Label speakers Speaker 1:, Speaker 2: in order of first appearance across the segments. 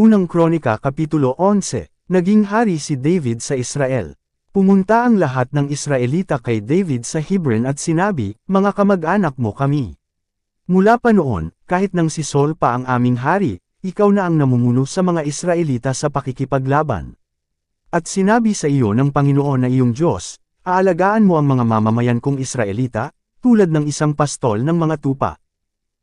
Speaker 1: Unang Kronika Kapitulo 11, Naging hari si David sa Israel. Pumunta ang lahat ng Israelita kay David sa Hebron at sinabi, Mga kamag-anak mo kami. Mula pa noon, kahit nang si Saul pa ang aming hari, ikaw na ang namumuno sa mga Israelita sa pakikipaglaban. At sinabi sa iyo ng Panginoon na iyong Diyos, aalagaan mo ang mga mamamayan kong Israelita, tulad ng isang pastol ng mga tupa.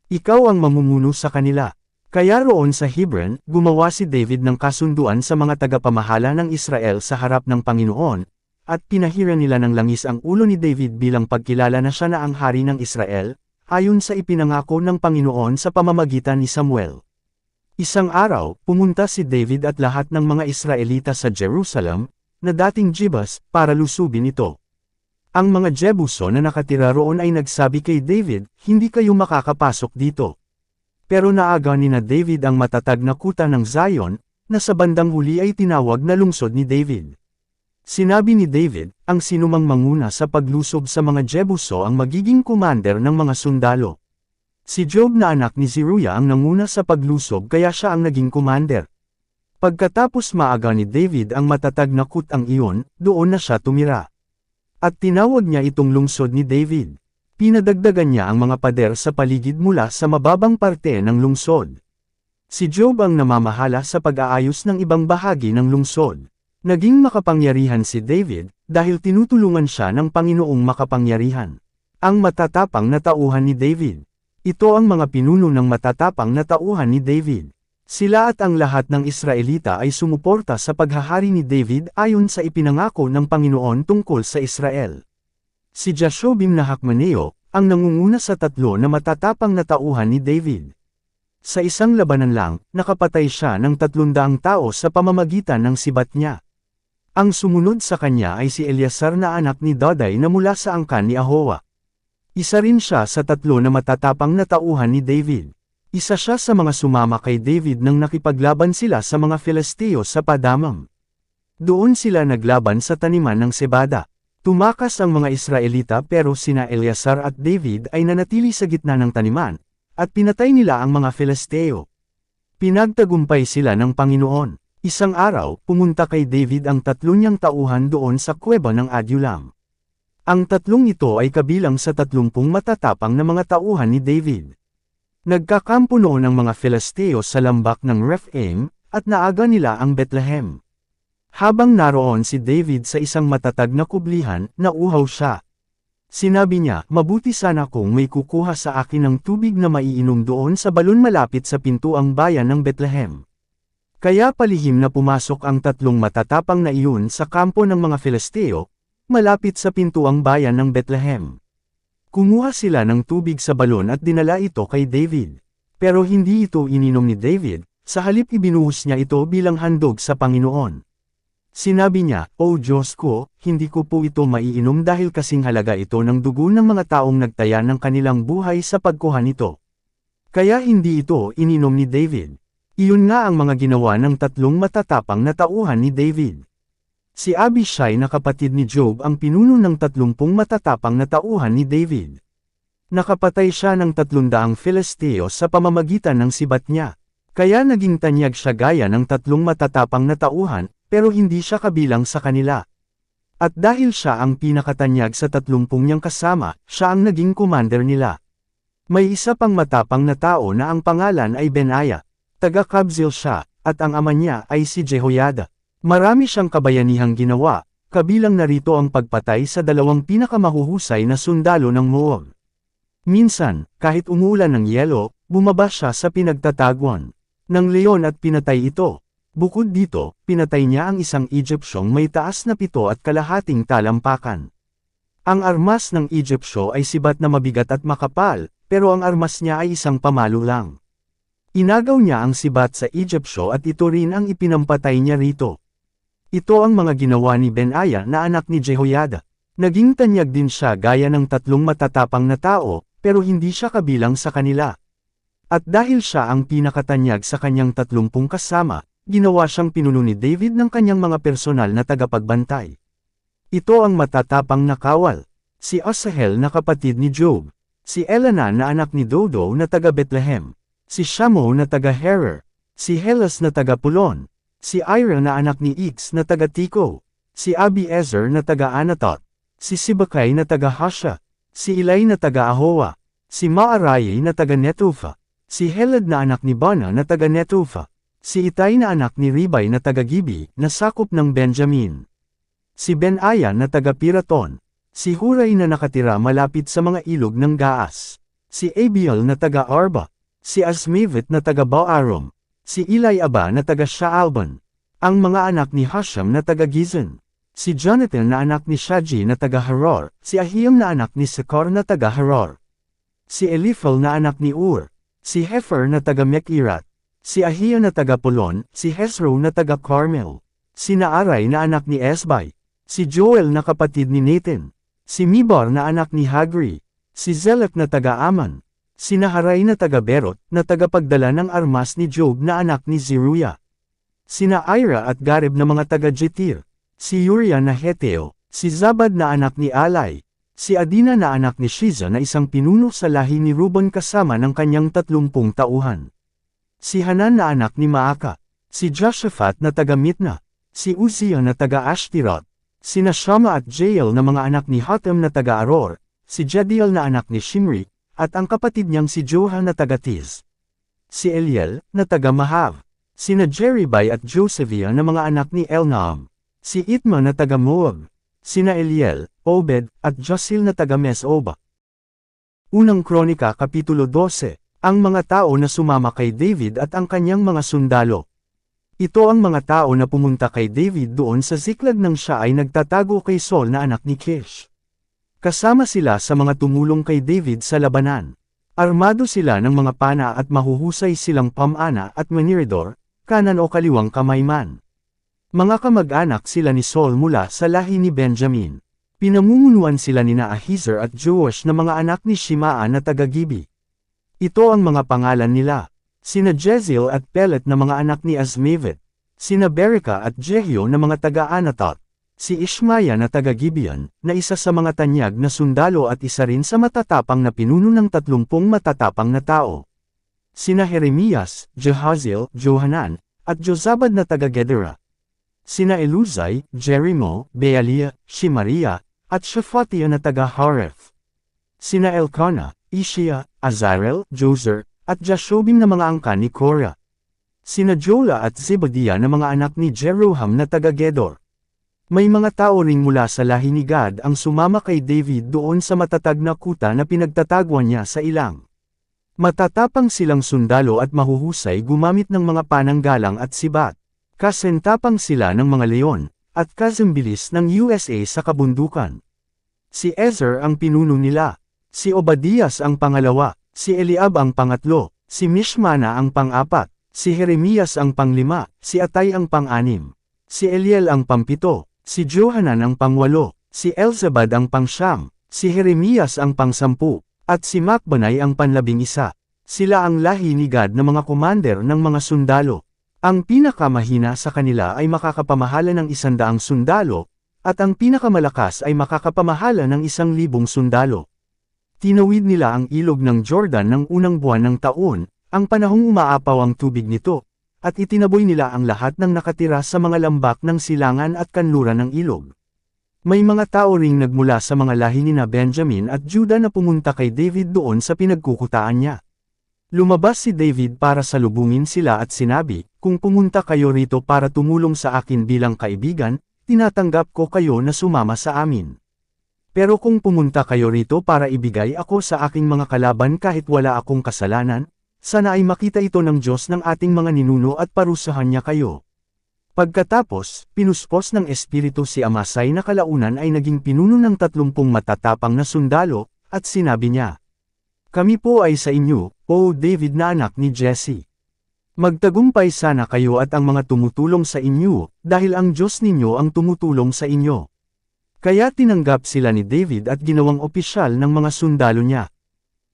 Speaker 1: Ikaw ang mamumuno sa kanila. Kaya roon sa Hebron, gumawa si David ng kasunduan sa mga tagapamahala ng Israel sa harap ng Panginoon, at pinahira nila ng langis ang ulo ni David bilang pagkilala na siya na ang hari ng Israel, ayon sa ipinangako ng Panginoon sa pamamagitan ni Samuel. Isang araw, pumunta si David at lahat ng mga Israelita sa Jerusalem, na dating Jebus, para lusubin ito. Ang mga Jebuso na nakatira roon ay nagsabi kay David, hindi kayo makakapasok dito. Pero naaga ni na David ang matatag na kuta ng Zion, na sa bandang huli ay tinawag na lungsod ni David. Sinabi ni David, ang sinumang manguna sa paglusob sa mga Jebuso ang magiging commander ng mga sundalo. Si Job na anak ni Zeruiah ang nanguna sa paglusob kaya siya ang naging commander. Pagkatapos maaga ni David ang matatag na kutang iyon, doon na siya tumira. At tinawag niya itong lungsod ni David. Pinadagdagan niya ang mga pader sa paligid mula sa mababang parte ng lungsod. Si Job ang namamahala sa pag-aayos ng ibang bahagi ng lungsod. Naging makapangyarihan si David, dahil tinutulungan siya ng Panginoong makapangyarihan. Ang matatapang na tauhan ni David. Ito ang mga pinuno ng matatapang na tauhan ni David. Sila at ang lahat ng Israelita ay sumuporta sa paghahari ni David ayon sa ipinangako ng Panginoon tungkol sa Israel. Si Jashobim na Hakmaneo, ang nangunguna sa tatlo na matatapang na tauhan ni David. Sa isang labanan lang, nakapatay siya ng tatlundaang tao sa pamamagitan ng sibat niya. Ang sumunod sa kanya ay si Eleazar na anak ni Daday na mula sa angkan ni Ahowa. Isa rin siya sa tatlo na matatapang na tauhan ni David. Isa siya sa mga sumama kay David nang nakipaglaban sila sa mga Filisteo sa Padamam. Doon sila naglaban sa taniman ng Sebada. Tumakas ang mga Israelita pero sina Eleazar at David ay nanatili sa gitna ng taniman, at pinatay nila ang mga Filisteo. Pinagtagumpay sila ng Panginoon. Isang araw, pumunta kay David ang tatlong niyang tauhan doon sa kuweba ng Adulam. Ang tatlong ito ay kabilang sa tatlumpung matatapang na mga tauhan ni David. Nagkakampo noon ang mga Filisteo sa lambak ng Rephaim, at naaga nila ang Bethlehem. Habang naroon si David sa isang matatag na kublihan, nauhaw siya. Sinabi niya, mabuti sana kung may kukuha sa akin ng tubig na maiinom doon sa balon malapit sa pintuang bayan ng Bethlehem. Kaya palihim na pumasok ang tatlong matatapang na iyon sa kampo ng mga Filisteo, malapit sa pintuang bayan ng Bethlehem. Kumuha sila ng tubig sa balon at dinala ito kay David. Pero hindi ito ininom ni David, sa halip ibinuhos niya ito bilang handog sa Panginoon. Sinabi niya, O Diyos ko, hindi ko po ito maiinom dahil kasing halaga ito ng dugo ng mga taong nagtaya ng kanilang buhay sa pagkuha nito. Kaya hindi ito ininom ni David. Iyon nga ang mga ginawa ng tatlong matatapang na tauhan ni David. Si Abishai na kapatid ni Job ang pinuno ng tatlumpung matatapang na tauhan ni David. Nakapatay siya ng tatlundaang Filisteo sa pamamagitan ng sibat niya. Kaya naging tanyag siya gaya ng tatlong matatapang na tauhan, pero hindi siya kabilang sa kanila. At dahil siya ang pinakatanyag sa tatlumpung niyang kasama, siya ang naging commander nila. May isa pang matapang na tao na ang pangalan ay Benaya. Taga-Kabzil siya, at ang ama niya ay si Jehoiada. Marami siyang kabayanihang ginawa, kabilang narito ang pagpatay sa dalawang pinakamahuhusay na sundalo ng Moab. Minsan, kahit umuulan ng yelo, bumaba siya sa pinagtatagwan ng leon at pinatay ito. Bukod dito, pinatay niya ang isang Egyptyong may taas na pito at kalahating talampakan. Ang armas ng Egyptyo ay sibat na mabigat at makapal, pero ang armas niya ay isang pamalo lang. Inagaw niya ang sibat sa Egyptyo at ito rin ang ipinampatay niya rito. Ito ang mga ginawa ni Benaya na anak ni Jehoiada. Naging tanyag din siya gaya ng tatlong matatapang na tao, pero hindi siya kabilang sa kanila. At dahil siya ang pinakatanyag sa kanyang tatlumpung kasama, ginawa siyang pinuno ni David ng kanyang mga personal na tagapagbantay. Ito ang matatapang na kawal. Si Asahel na kapatid ni Job. Si Elana na anak ni Dodo na taga Bethlehem. Si Shamo na taga Herer. si Helas na taga Pulon, si Ira na anak ni Ix na taga Tiko, si Abiezer na taga Anatot, si Sibakay na taga Hasha, si Ilay na taga Ahowa, si Maaraye na taga Netufa, si Helad na anak ni Bana na taga Netufa, si Itay na anak ni Ribay na taga Gibi, na sakop ng Benjamin. Si Benaya na taga Piraton, si Huray na nakatira malapit sa mga ilog ng Gaas, si Abiel na taga Arba, si Asmavit na taga Baarom, si Ilay Aba na taga Shaalban, ang mga anak ni Hasham na taga Gizon, si Jonathan na anak ni Shaji na taga Haror, si Ahiam na anak ni Sekor na taga Haror, si Eliphal na anak ni Ur, si Hefer na taga Mekirat, si Ahia na taga Polon, si Hesro na taga Carmel, si Naaray na anak ni Esbay, si Joel na kapatid ni Nathan, si Mibar na anak ni Hagri, si Zelek na taga Aman, si Naharay na taga Berot, na tagapagdala ng armas ni Job na anak ni Zeruya, si Naira at Gareb na mga taga Jetir, si Uriah na Heteo, si Zabad na anak ni Alay, si Adina na anak ni Shiza na isang pinuno sa lahi ni Ruben kasama ng kanyang tatlumpung tauhan. Si Hanan na anak ni Maaka, si Joshaphat na taga Mitna, si Uzziah na taga Ashtirot, si Nashama at Jael na mga anak ni Hatam na taga Aror, si Jadiel na anak ni Shimri, at ang kapatid niyang si Joha na taga Tiz. Si Eliel, na taga Mahav, si na Jeribay at Josephia na mga anak ni Elnaam, si Itma na taga Moab, si na Eliel, Obed, at Josil na taga Mesoba. Unang Kronika Kapitulo 12 ang mga tao na sumama kay David at ang kanyang mga sundalo. Ito ang mga tao na pumunta kay David doon sa ziklag nang siya ay nagtatago kay Saul na anak ni Kish. Kasama sila sa mga tumulong kay David sa labanan. Armado sila ng mga pana at mahuhusay silang pamana at maniridor, kanan o kaliwang kamay man. Mga kamag-anak sila ni Saul mula sa lahi ni Benjamin. Pinamumunuan sila ni Naahizer at Joash na mga anak ni Shimaa na taga-Gibi. Ito ang mga pangalan nila. Sina Jeziel at Pelet na mga anak ni Azmavet. Sina Berika at Jehio na mga taga-Anatot. Si Ishmaya na taga-Gibeon, na isa sa mga tanyag na sundalo at isa rin sa matatapang na pinuno ng tatlumpong matatapang na tao. Sina Jeremias, Jehaziel, Johanan, at Jozabad na taga-Gedera. Sina Eluzai, Jerimo, Bealia, Shimaria, at Shaphatia na taga-Hareth. Sina Elkanah, Ishia, Azarel, Jozer, at Jashobim na mga angkan ni Korah. Sina Jola at Zebadiah na mga anak ni Jeroham na taga-Gedor. May mga tao ring mula sa lahi ni Gad ang sumama kay David doon sa matatag na kuta na pinagtatagwan niya sa ilang. Matatapang silang sundalo at mahuhusay gumamit ng mga pananggalang at sibat. Kasentapang sila ng mga leon, at kasambilis ng USA sa kabundukan. Si Ezer ang pinuno nila. Si Obadias ang pangalawa, si Eliab ang pangatlo, si Mishmana ang pang-apat, si Jeremias ang panglima, si Atay ang pang-anim, si Eliel ang pampito, si Johanan ang pangwalo, si Elzabad ang pangsyam, si Jeremias ang pangsampu, at si Macbanay ang panlabing isa. Sila ang lahi ni Gad na mga commander ng mga sundalo. Ang pinakamahina sa kanila ay makakapamahala ng isandaang sundalo, at ang pinakamalakas ay makakapamahala ng isang libong sundalo. Tinawid nila ang ilog ng Jordan ng unang buwan ng taon, ang panahong umaapaw ang tubig nito, at itinaboy nila ang lahat ng nakatira sa mga lambak ng silangan at kanluran ng ilog. May mga tao ring nagmula sa mga lahi ni na Benjamin at Judah na pumunta kay David doon sa pinagkukutaan niya. Lumabas si David para salubungin sila at sinabi, kung pumunta kayo rito para tumulong sa akin bilang kaibigan, tinatanggap ko kayo na sumama sa amin. Pero kung pumunta kayo rito para ibigay ako sa aking mga kalaban kahit wala akong kasalanan, sana ay makita ito ng Diyos ng ating mga ninuno at parusahan niya kayo. Pagkatapos, pinuspos ng Espiritu si Amasay na kalaunan ay naging pinuno ng tatlumpung matatapang na sundalo, at sinabi niya, Kami po ay sa inyo, O David na anak ni Jesse. Magtagumpay sana kayo at ang mga tumutulong sa inyo, dahil ang Diyos ninyo ang tumutulong sa inyo. Kaya tinanggap sila ni David at ginawang opisyal ng mga sundalo niya.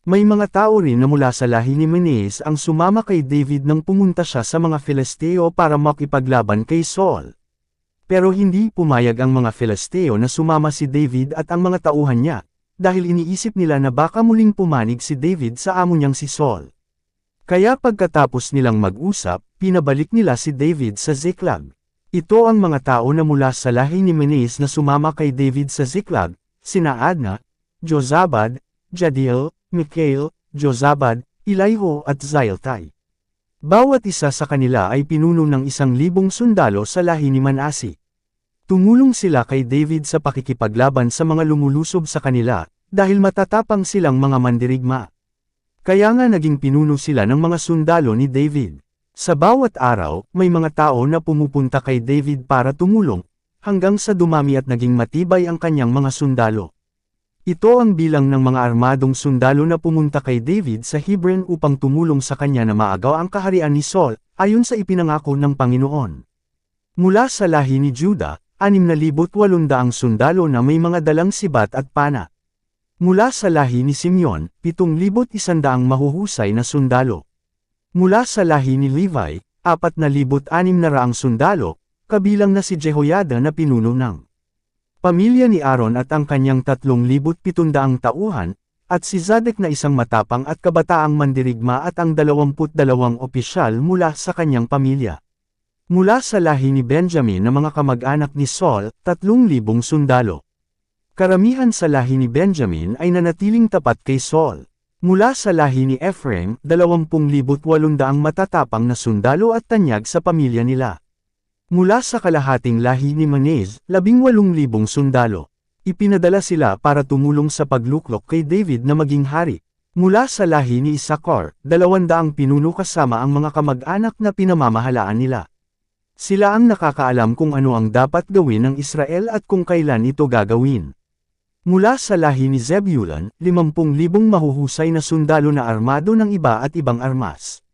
Speaker 1: May mga tao rin na mula sa lahi ni Menes ang sumama kay David nang pumunta siya sa mga Filisteo para makipaglaban kay Saul. Pero hindi pumayag ang mga Filisteo na sumama si David at ang mga tauhan niya, dahil iniisip nila na baka muling pumanig si David sa amo niyang si Saul. Kaya pagkatapos nilang mag-usap, pinabalik nila si David sa Ziklag. Ito ang mga tao na mula sa lahi ni Menes na sumama kay David sa Ziklag, sina Adna, Jozabad, Jadiel, Mikhail, Jozabad, Ilaiho at Zailtai. Bawat isa sa kanila ay pinuno ng isang libong sundalo sa lahi ni Manasi. Tumulong sila kay David sa pakikipaglaban sa mga lumulusob sa kanila, dahil matatapang silang mga mandirigma. Kaya nga naging pinuno sila ng mga sundalo ni David. Sa bawat araw, may mga tao na pumupunta kay David para tumulong, hanggang sa dumami at naging matibay ang kanyang mga sundalo. Ito ang bilang ng mga armadong sundalo na pumunta kay David sa Hebron upang tumulong sa kanya na maagaw ang kaharian ni Saul, ayon sa ipinangako ng Panginoon. Mula sa lahi ni Judah, 6,800 sundalo na may mga dalang sibat at pana. Mula sa lahi ni Simeon, 7,100 mahuhusay na sundalo. Mula sa lahi ni Levi, 4,600 sundalo, kabilang na si Jehoiada na pinuno ng pamilya ni Aaron at ang kanyang 3,700 tauhan, at si Zadek na isang matapang at kabataang mandirigma at ang 22 opisyal mula sa kanyang pamilya. Mula sa lahi ni Benjamin na mga kamag-anak ni Saul, 3,000 sundalo. Karamihan sa lahi ni Benjamin ay nanatiling tapat kay Saul. Mula sa lahi ni Ephraim, 20,800 matatapang na sundalo at tanyag sa pamilya nila. Mula sa kalahating lahi ni Manez, 18,000 sundalo. Ipinadala sila para tumulong sa pagluklok kay David na maging hari. Mula sa lahi ni Isakar, 200 pinuno kasama ang mga kamag-anak na pinamamahalaan nila. Sila ang nakakaalam kung ano ang dapat gawin ng Israel at kung kailan ito gagawin. Mula sa lahi ni Zebulun, 50,000 mahuhusay na sundalo na armado ng iba at ibang armas.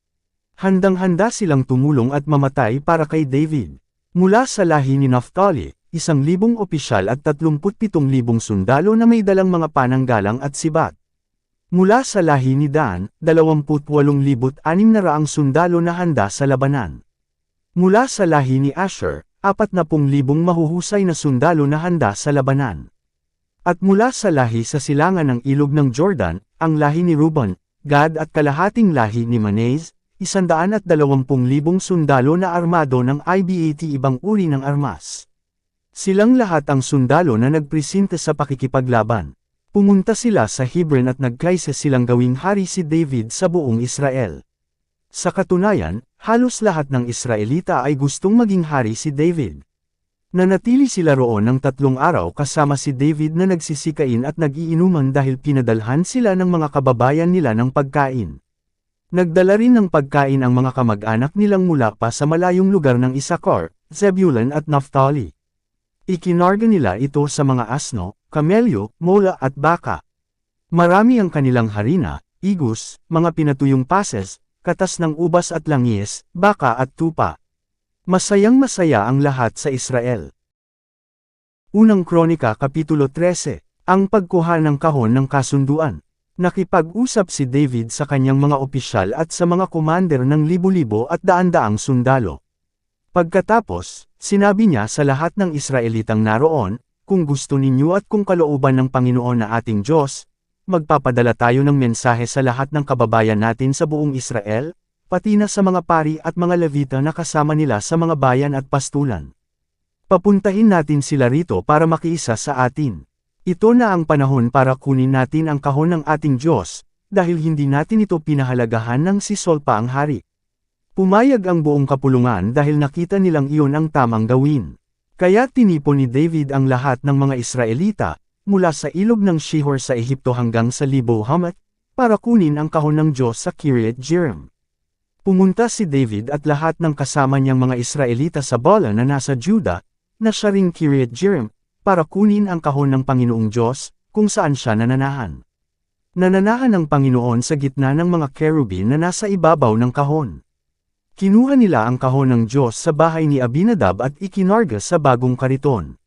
Speaker 1: Handang-handa silang tumulong at mamatay para kay David. Mula sa lahi ni Naphtali, 1,000 opisyal at 37,000 sundalo na may dalang mga pananggalang at sibat. Mula sa lahi ni Dan, 28,600 sundalo na handa sa labanan. Mula sa lahi ni Asher, 40,000 mahuhusay na sundalo na handa sa labanan. At mula sa lahi sa silangan ng ilog ng Jordan, ang lahi ni Ruben, Gad at kalahating lahi ni Manez, isandaan at dalawampung libong sundalo na armado ng IBAT ibang uri ng armas. Silang lahat ang sundalo na nagpresente sa pakikipaglaban. Pumunta sila sa Hebron at nagkaisa silang gawing hari si David sa buong Israel. Sa katunayan, halos lahat ng Israelita ay gustong maging hari si David. Nanatili sila roon ng tatlong araw kasama si David na nagsisikain at nagiinuman dahil pinadalhan sila ng mga kababayan nila ng pagkain. Nagdala rin ng pagkain ang mga kamag-anak nilang mula pa sa malayong lugar ng Isakar, Zebulun at Naphtali. Ikinarga nila ito sa mga asno, kamelyo, mola at baka. Marami ang kanilang harina, igus, mga pinatuyong pases, katas ng ubas at langis, baka at tupa. Masayang masaya ang lahat sa Israel. Unang Kronika Kapitulo 13 Ang pagkuha ng kahon ng kasunduan. Nakipag-usap si David sa kanyang mga opisyal at sa mga komander ng libo-libo at daan-daang sundalo. Pagkatapos, sinabi niya sa lahat ng Israelitang naroon, kung gusto ninyo at kung kalooban ng Panginoon na ating Diyos, magpapadala tayo ng mensahe sa lahat ng kababayan natin sa buong Israel, pati na sa mga pari at mga levita na kasama nila sa mga bayan at pastulan. Papuntahin natin sila rito para makiisa sa atin. Ito na ang panahon para kunin natin ang kahon ng ating Diyos, dahil hindi natin ito pinahalagahan ng si Sol pa ang hari. Pumayag ang buong kapulungan dahil nakita nilang iyon ang tamang gawin. Kaya tinipon ni David ang lahat ng mga Israelita, mula sa ilog ng Shihor sa Ehipto hanggang sa Libo Hamat, para kunin ang kahon ng Diyos sa Kiryat Jearim. Pumunta si David at lahat ng kasama niyang mga Israelita sa Bala na nasa Juda, na siya ring Kiryat Jearim, para kunin ang kahon ng Panginoong Diyos, kung saan siya nananahan. Nananahan ang Panginoon sa gitna ng mga kerubin na nasa ibabaw ng kahon. Kinuha nila ang kahon ng Diyos sa bahay ni Abinadab at ikinarga sa bagong kariton.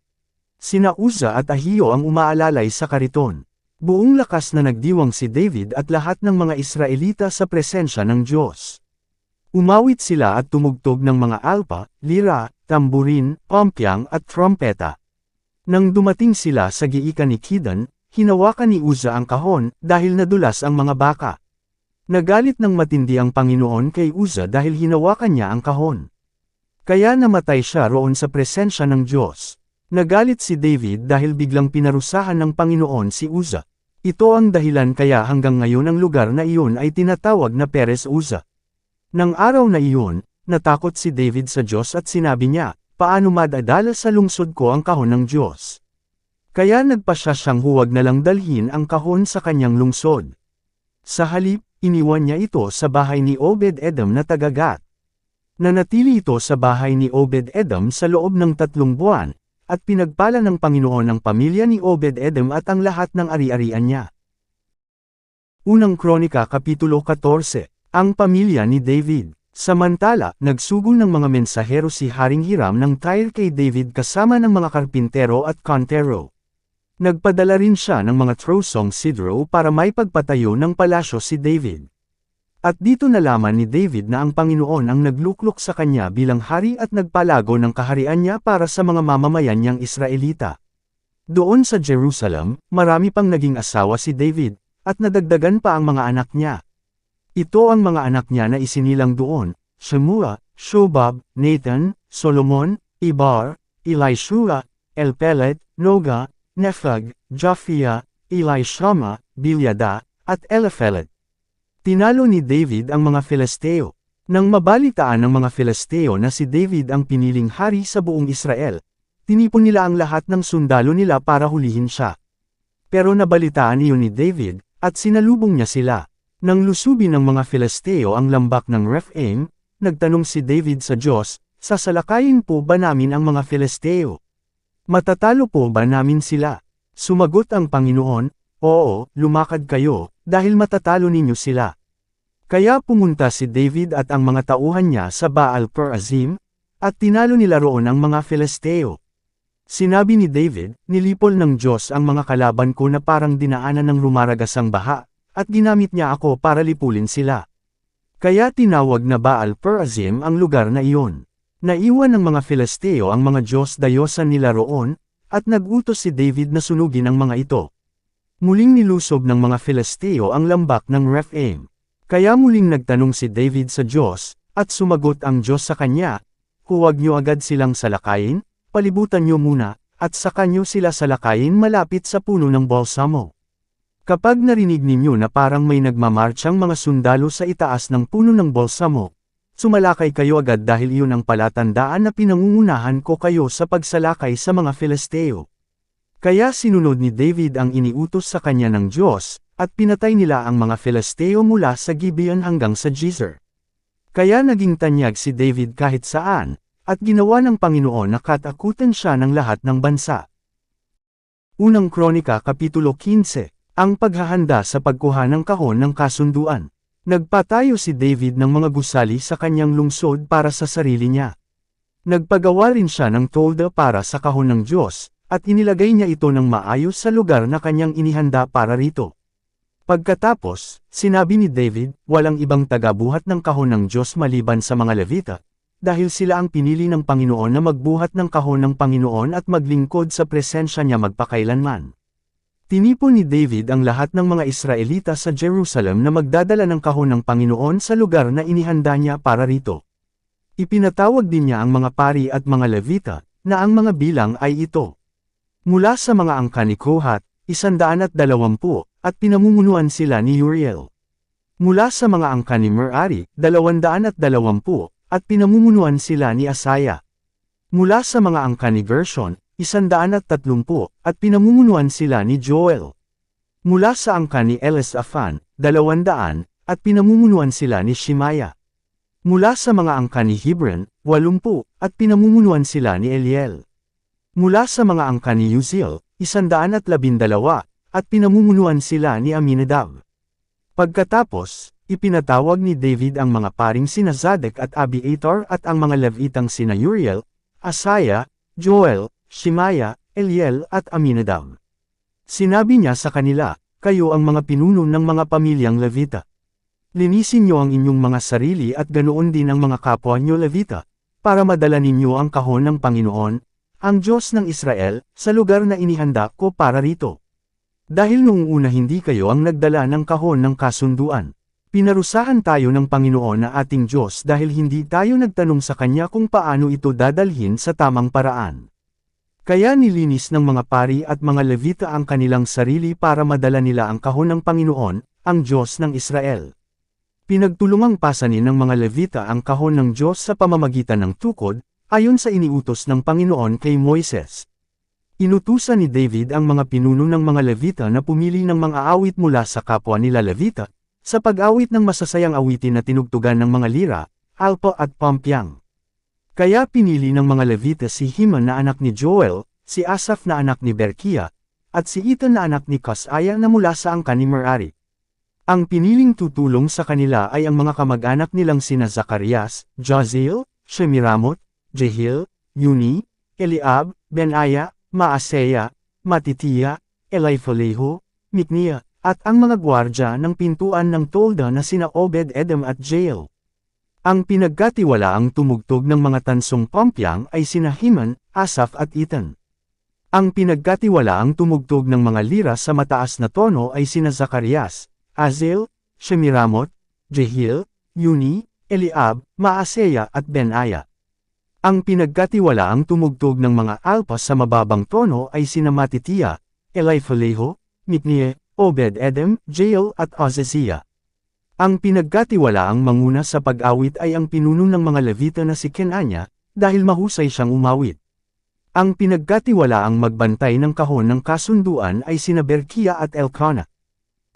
Speaker 1: Sina Uza at Ahiyo ang umaalalay sa kariton. Buong lakas na nagdiwang si David at lahat ng mga Israelita sa presensya ng Diyos. Umawit sila at tumugtog ng mga alpa, lira, tamburin, pompyang at trompeta. Nang dumating sila sa giikan ni Kidan, hinawakan ni Uza ang kahon, dahil nadulas ang mga baka. Nagalit ng matindi ang Panginoon kay Uza dahil hinawakan niya ang kahon. Kaya namatay siya roon sa presensya ng Diyos. Nagalit si David dahil biglang pinarusahan ng Panginoon si Uza. Ito ang dahilan kaya hanggang ngayon ang lugar na iyon ay tinatawag na Perez Uza. Nang araw na iyon, natakot si David sa Diyos at sinabi niya, paano madadala sa lungsod ko ang kahon ng Diyos? Kaya nagpasya siyang huwag na lang dalhin ang kahon sa kanyang lungsod. Sa halip, iniwan niya ito sa bahay ni Obed-Edom na tagagat. Nanatili ito sa bahay ni Obed-Edom sa loob ng tatlong buwan, at pinagpala ng Panginoon ang pamilya ni Obed-Edom at ang lahat ng ari-arian niya. Unang Kronika Kapitulo 14 Ang pamilya ni David Samantala, nagsugo ng mga mensahero si Haring Hiram ng Tyre kay David kasama ng mga karpintero at kantero. Nagpadala rin siya ng mga trosong sidro para may pagpatayo ng palasyo si David. At dito nalaman ni David na ang Panginoon ang nagluklok sa kanya bilang hari at nagpalago ng kaharian niya para sa mga mamamayan niyang Israelita. Doon sa Jerusalem, marami pang naging asawa si David, at nadagdagan pa ang mga anak niya. Ito ang mga anak niya na isinilang doon, Shemua, Shobab, Nathan, Solomon, Ibar, Elishua, Elpelet, Noga, Nephag, Japhia, Elishama, Bilyada, at Eliphelet. Tinalo ni David ang mga Filisteo. Nang mabalitaan ng mga Filisteo na si David ang piniling hari sa buong Israel, tinipon nila ang lahat ng sundalo nila para hulihin siya. Pero nabalitaan iyon ni David, at sinalubong niya sila. Nang lusubin ng mga Filisteo ang lambak ng Rephaim, nagtanong si David sa Diyos, sasalakayin po ba namin ang mga Filisteo? Matatalo po ba namin sila? Sumagot ang Panginoon, Oo, lumakad kayo, dahil matatalo ninyo sila. Kaya pumunta si David at ang mga tauhan niya sa Baal Perazim, at tinalo nila roon ang mga Filisteo. Sinabi ni David, nilipol ng Diyos ang mga kalaban ko na parang dinaanan ng rumaragasang baha, at ginamit niya ako para lipulin sila. Kaya tinawag na Baal Perazim ang lugar na iyon. Naiwan ng mga Filisteo ang mga Diyos dayosan nila roon, at nagutos si David na sunugin ang mga ito. Muling nilusob ng mga Filisteo ang lambak ng Rephaim. Kaya muling nagtanong si David sa Diyos, at sumagot ang Diyos sa kanya, Huwag niyo agad silang salakayin, palibutan niyo muna, at saka niyo sila salakayin malapit sa puno ng balsamo. Kapag narinig ninyo na parang may nagmamarchang mga sundalo sa itaas ng puno ng balsamo, sumalakay kayo agad dahil iyon ang palatandaan na pinangungunahan ko kayo sa pagsalakay sa mga Filisteo. Kaya sinunod ni David ang iniutos sa kanya ng Diyos, at pinatay nila ang mga Filisteo mula sa Gibeon hanggang sa Jezer. Kaya naging tanyag si David kahit saan, at ginawa ng Panginoon na katakutan siya ng lahat ng bansa. Unang Kronika Kapitulo 15 Ang paghahanda sa pagkuha ng kahon ng kasunduan. Nagpatayo si David ng mga gusali sa kanyang lungsod para sa sarili niya. Nagpagawa rin siya ng tolda para sa kahon ng Diyos, at inilagay niya ito ng maayos sa lugar na kanyang inihanda para rito. Pagkatapos, sinabi ni David, walang ibang tagabuhat ng kahon ng Diyos maliban sa mga Levita, dahil sila ang pinili ng Panginoon na magbuhat ng kahon ng Panginoon at maglingkod sa presensya niya magpakailanman. Tinipon ni David ang lahat ng mga Israelita sa Jerusalem na magdadala ng kahon ng Panginoon sa lugar na inihanda niya para rito. Ipinatawag din niya ang mga pari at mga Levita, na ang mga bilang ay ito. Mula sa mga angka ni Kohat, isandaan at dalawampu, at pinamumunuan sila ni Uriel. Mula sa mga angka ni Merari, dalawandaan at dalawampu, at pinamumunuan sila ni Asaya. Mula sa mga angka ni Gershon, isandaan at tatlumpu, at pinamumunuan sila ni Joel. Mula sa angka ni Elisaphan, dalawandaan, at pinamumunuan sila ni Shimaya. Mula sa mga angka ni Hebron, walumpu, at pinamumunuan sila ni Eliel. Mula sa mga angka ni Uzziel, isandaan at labindalawa, at pinamumunuan sila ni Aminadab. Pagkatapos, ipinatawag ni David ang mga paring sina Zadek at Abiatar at ang mga Levitang sina Uriel, Asaya, Joel, Shimaya, Eliel at Aminadab. Sinabi niya sa kanila, kayo ang mga pinuno ng mga pamilyang Levita. Linisin niyo ang inyong mga sarili at ganoon din ang mga kapwa niyo Levita, para madala ninyo ang kahon ng Panginoon, ang Diyos ng Israel, sa lugar na inihanda ko para rito. Dahil noong una hindi kayo ang nagdala ng kahon ng kasunduan. Pinarusahan tayo ng Panginoon na ating Diyos dahil hindi tayo nagtanong sa Kanya kung paano ito dadalhin sa tamang paraan. Kaya nilinis ng mga pari at mga Levita ang kanilang sarili para madala nila ang kahon ng Panginoon, ang Diyos ng Israel. Pinagtulungang pasanin ng mga Levita ang kahon ng Diyos sa pamamagitan ng tukod, ayon sa iniutos ng Panginoon kay Moises. Inutusan ni David ang mga pinuno ng mga Levita na pumili ng mga awit mula sa kapwa nila Levita, sa pag-awit ng masasayang awitin na tinugtugan ng mga lira, alpo at pampyang. Kaya pinili ng mga Levita si Himan na anak ni Joel, si Asaph na anak ni Berkia, at si Ethan na anak ni Kasaya na mula sa angkan ni Merari. Ang piniling tutulong sa kanila ay ang mga kamag-anak nilang sina Zacarias, Jaziel, Shemiramot, Jehil, Yuni, Eliab, Benaya, Maaseya, Matitiya, Elifaleho, Miknia, at ang mga gwardya ng pintuan ng tolda na sina Obed-Edom at Jael. Ang pinagkatiwalaang tumugtog ng mga tansong pampyang ay sina Himan, Asaph at Ethan. Ang pinagkatiwalaang tumugtog ng mga lira sa mataas na tono ay sina Zacarias, Azel, Shemiramot, Jehil, Yuni, Eliab, Maaseya at Benaya. Ang pinagkatiwalaang tumugtog ng mga alpas sa mababang tono ay sina Matitiya, Elifaleho, Miknie, Obed-Edom, Jael at Ozeziah. Ang pinagkatiwalaang manguna sa pag-awit ay ang pinuno ng mga Levita na si Kenanya, dahil mahusay siyang umawit. Ang pinagkatiwalaang magbantay ng kahon ng kasunduan ay sina Berkia at Elkanah.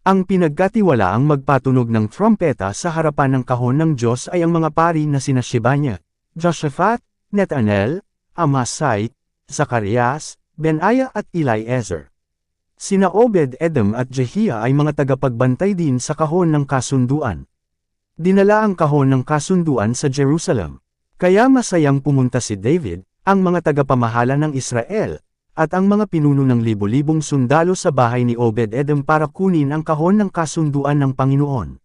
Speaker 1: Ang pinagkatiwalaang magpatunog ng trompeta sa harapan ng kahon ng Diyos ay ang mga pari na sina Shebanya, Joshaphat, Netanel, Amasai, Zacarias, Benaya at Eliezer. Sina Obed-Edom at Jehia ay mga tagapagbantay din sa kahon ng kasunduan. Dinala ang kahon ng kasunduan sa Jerusalem. Kaya masayang pumunta si David, ang mga tagapamahala ng Israel, at ang mga pinuno ng libo-libong sundalo sa bahay ni Obed-Edom para kunin ang kahon ng kasunduan ng Panginoon.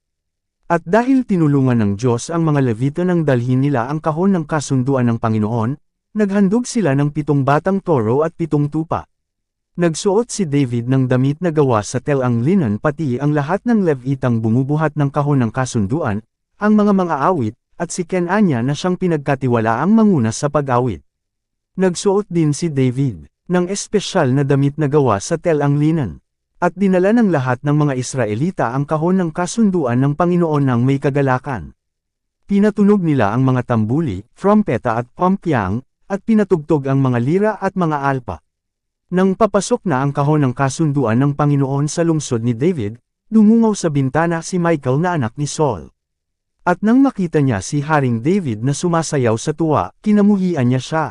Speaker 1: At dahil tinulungan ng Diyos ang mga Levita nang dalhin nila ang kahon ng kasunduan ng Panginoon, naghandog sila ng pitong batang toro at pitong tupa. Nagsuot si David ng damit na gawa sa telang linen pati ang lahat ng Levitang bumubuhat ng kahon ng kasunduan, ang mga mga awit, at si Kenanya na siyang pinagkatiwalaang manguna sa pag-awit. Nagsuot din si David ng espesyal na damit na gawa sa telang linen. At dinala ng lahat ng mga Israelita ang kahon ng kasunduan ng Panginoon ng may kagalakan. Pinatunog nila ang mga tambuli, trompeta at pampyang, at pinatugtog ang mga lira at mga alpa. Nang papasok na ang kahon ng kasunduan ng Panginoon sa lungsod ni David, dumungaw sa bintana si Michael na anak ni Saul. At nang makita niya si Haring David na sumasayaw sa tuwa, kinamuhian niya siya.